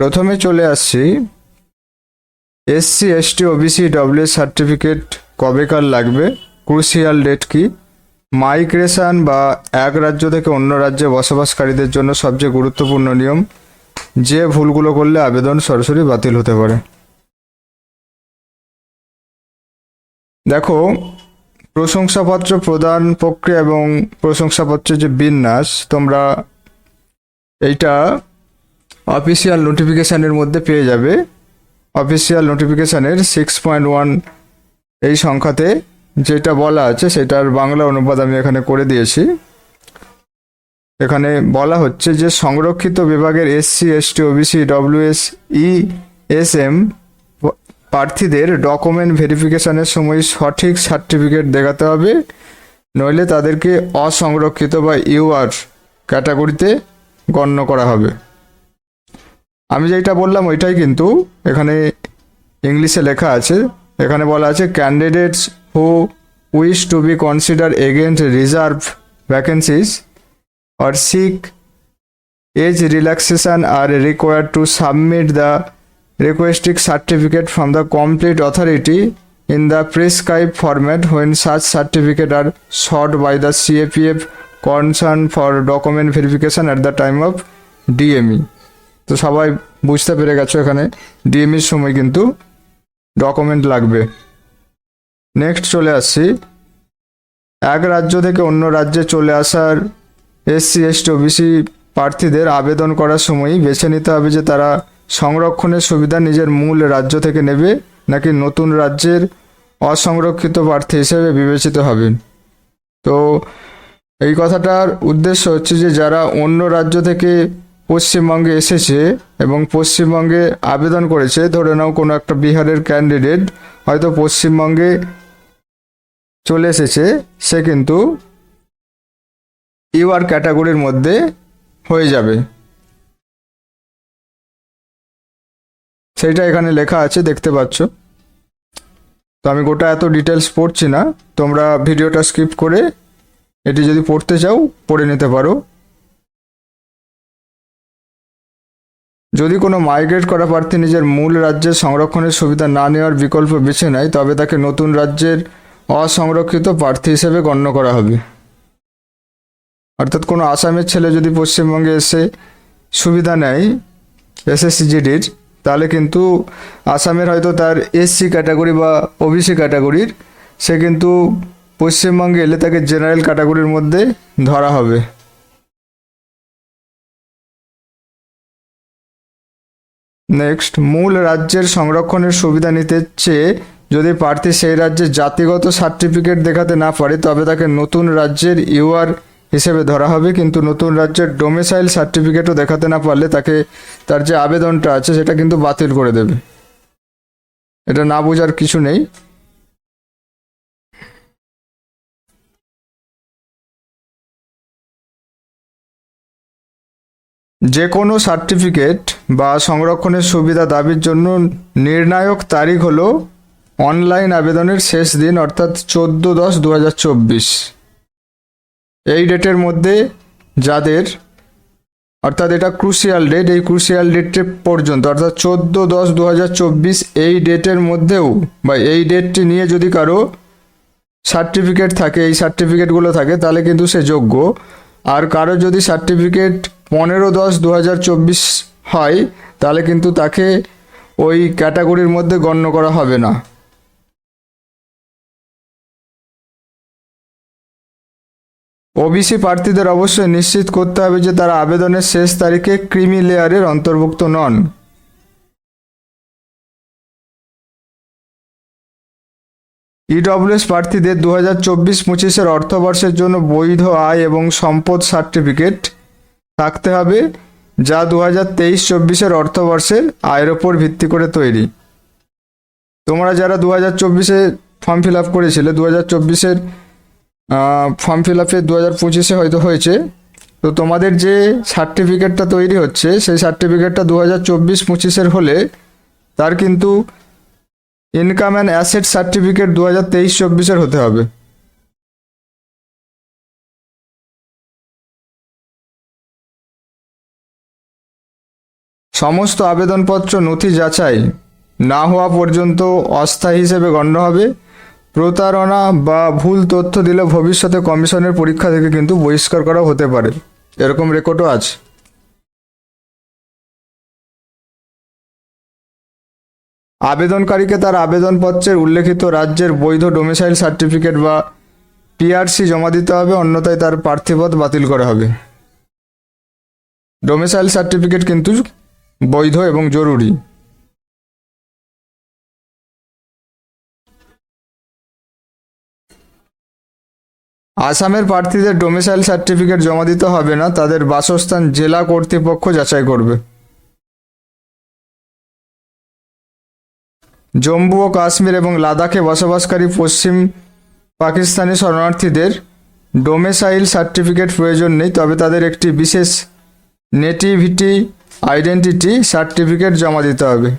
প্রথমে চলে আসছি। SC, ST, OBC, W certificate কবেকার লাগবে? ক্রুশিয়াল ডেট কি? মাইগ্রেশন বা এক রাজ্য থেকে অন্য রাজ্যে বসবাসকারীদের জন্য সবচেয়ে গুরুত্বপূর্ণ নিয়ম, যে ভুলগুলো করলে আবেদন সরাসরি বাতিল হতে পারে। দেখো প্রশংসাপত্র প্রদান প্রক্রিয়া এবং প্রশংসাপত্রের যে বিন্যাস, তোমরা এইটা অফিসিয়াল নোটিফিকেশানের মধ্যে পেয়ে যাবে। অফিসিয়াল নোটিফিকেশানের সিক্স পয়েন্ট ওয়ান এই সংখ্যাতে যেটা বলা আছে, সেটার বাংলা অনুবাদ আমি এখানে করে দিয়েছি। এখানে বলা হচ্ছে যে সংরক্ষিত বিভাগের SC ST OBC WS E S M প্রার্থীদের ডকুমেন্ট ভেরিফিকেশনের সময় সঠিক সার্টিফিকেট দেখাতে হবে, নইলে তাদেরকে অসংরক্ষিত বা ইউআর ক্যাটাগরিতে গণ্য করা হবে। আমি যেটা বললাম ওইটাই কিন্তু এখানে ইংলিশে লেখা আছে। এখানে বলা আছে candidates who wish to be consider against reserve vacancies or sick age relaxation are required to submit the requested certificate from the complete authority in the prescribed format when such certificate are sought by the CAPF concerned for document verification at the time of DME তো সবাই বুঝতে পেরে গেছো এখানে ডিএমির সময় কিন্তু document লাগবে next চলে আসছি এক রাজ্য থেকে অন্য রাজ্যে চলে আসার এসসি এসটি ওবিসি প্রার্থীদের আবেদন করার সময়ই বেছে নিতে হবে যে তারা সংরক্ষণের সুবিধা নিজের মূল রাজ্য থেকে নেবে, নাকি নতুন রাজ্যের অসংরক্ষিত প্রার্থী হিসেবে বিবেচিত হবেন তো এই কথাটার উদ্দেশ্য হচ্ছে যে, যারা অন্য রাজ্য থেকে পশ্চিমবঙ্গে এসেছে এবং পশ্চিমবঙ্গে আবেদন করেছে, ধরে নাও কোনো একটা বিহারের ক্যান্ডিডেট হয়তো পশ্চিমবঙ্গে চলে এসেছে, সে কিন্তু ইউআর ক্যাটাগরির মধ্যে হয়ে যাবে। সেইটা এখানে লেখা আছে, দেখতে পাচ্ছ। তো আমি গোটা এত ডিটেলস পড়ছি না, তোমরা ভিডিওটা স্কিপ করে এটি যদি পড়তে চাও, পড়ে নিতে পারো। যদি কোনো মাইগ্রেট করা প্রার্থী নিজের মূল রাজ্যের সংরক্ষণের সুবিধা না নেওয়ার বিকল্প বেছে নেয়, তবে তাকে নতুন রাজ্যের অসংরক্ষিত প্রার্থী হিসেবে গণ্য করা হবে। অর্থাৎ কোনো আসামের ছেলে যদি পশ্চিমবঙ্গে এসে সুবিধা নেয় এসএসসিজিডির তাহলে কিন্তু আসামের হয়তো তার এসসি ক্যাটাগরি বা ওবিসি ক্যাটাগরির সে কিন্তু পশ্চিমবঙ্গে এলে তাকে জেনারেল ক্যাটাগরির মধ্যে ধরা হবে। নেক্সট মূল রাজ্যের সংরক্ষণের সুবিধা নিতে চেয়ে যদি প্রার্থী সেই রাজ্যে জাতিগত সার্টিফিকেট দেখাতে না পারে, তবে তাকে নতুন রাজ্যের ইউআর হিসেবে ধরা হবে, কিন্তু নতুন রাজ্যের ডোমিসাইল সার্টিফিকেটও দেখাতে না পারলে তাকে, তার যে আবেদনটা আছে সেটা কিন্তু বাতিল করে দেবে। এটা না বোঝার কিছু নেই। যে কোনো সার্টিফিকেট বা সংরক্ষণের সুবিধা দাবির জন্য নির্ণায়ক তারিখ হলো অনলাইন আবেদনের শেষ দিন, অর্থাৎ চোদ্দ দশ দু হাজার চব্বিশ। এই ডেটের মধ্যে যাদের, অর্থাৎ এটা ক্রুশিয়াল ডেট এই ক্রুশিয়াল ডেটে পর্যন্ত, অর্থাৎ চোদ্দ দশ দু এই ডেটের মধ্যেও, বা এই ডেটটি নিয়ে যদি কারও সার্টিফিকেট থাকে, এই সার্টিফিকেটগুলো থাকে, তাহলে কিন্তু সে যোগ্য। আর কারও যদি সার্টিফিকেট পনেরো দশ দু হয়, তাহলে কিন্তু তাকে ওই ক্যাটাগরির মধ্যে গণ্য করা হবে না। ওবিসি প্রার্থীদের অবশ্যই নিশ্চিত করতে হবে যে তারা আবেদনের শেষ তারিখে ক্রিমি লেয়ারের অন্তর্ভুক্ত নন। ইডব্লিউএস প্রার্থীদের দু হাজার চব্বিশ পঁচিশের অর্থবর্ষের জন্য বৈধ আয় এবং সম্পদ সার্টিফিকেট থাকতে হবে, যা দু হাজার তেইশ চব্বিশের অর্থবর্ষের আয়ের ওপর ভিত্তি করে তৈরি। তোমরা যারা দু হাজার চব্বিশে ফর্ম ফিল আপ করেছিলে দু হাজার চব্বিশের ফর্ম ফিল আপে দু হাজার পঁচিশে হয়তো হয়েছে। তো তোমাদের যে সার্টিফিকেটটা তৈরি হচ্ছে, সেই সার্টিফিকেটটা দু হাজার চব্বিশ পঁচিশের হলে তার কিন্তু ইনকাম অ্যান্ড অ্যাসেট সার্টিফিকেট দু হাজার তেইশ চব্বিশের হতে হবে। সমস্ত আবেদনপত্র নথি যাচাই না হওয়া পর্যন্ত অস্থায়ী হিসেবে গণ্য হবে। প্রতারণা বা ভুল তথ্য দিলে ভবিষ্যতে কমিশনের পরীক্ষা থেকে কিন্তু বহিষ্কার করা হতে পারে। এরকম রেকর্ডও আছে। আবেদনকারীকে তার আবেদনপত্রের উল্লেখিত রাজ্যের বৈধ ডোমিসাইল সার্টিফিকেট বা পিআরসি জমা দিতে হবে, অন্যথায় তার প্রার্থীপদ বাতিল করা হবে। ডোমিসাইল সার্টিফিকেট কিন্তু বৈধ এবং জরুরি। আসামের প্রার্থীদের ডোমিসাইল সার্টিফিকেট জমা দিতে হবে না, তাদের বাসস্থান জেলা কর্তৃপক্ষ যাচাই করবে। জম্মু ও কাশ্মীর এবং লাদাখে বসবাসকারী পশ্চিম পাকিস্তানি শরণার্থীদের ডোমেসাইল সার্টিফিকেট প্রয়োজন নেই, তবে তাদের একটি বিশেষ নেটিভিটি আইডেন্টিটি সার্টিফিকেট জমা দিতে হবে।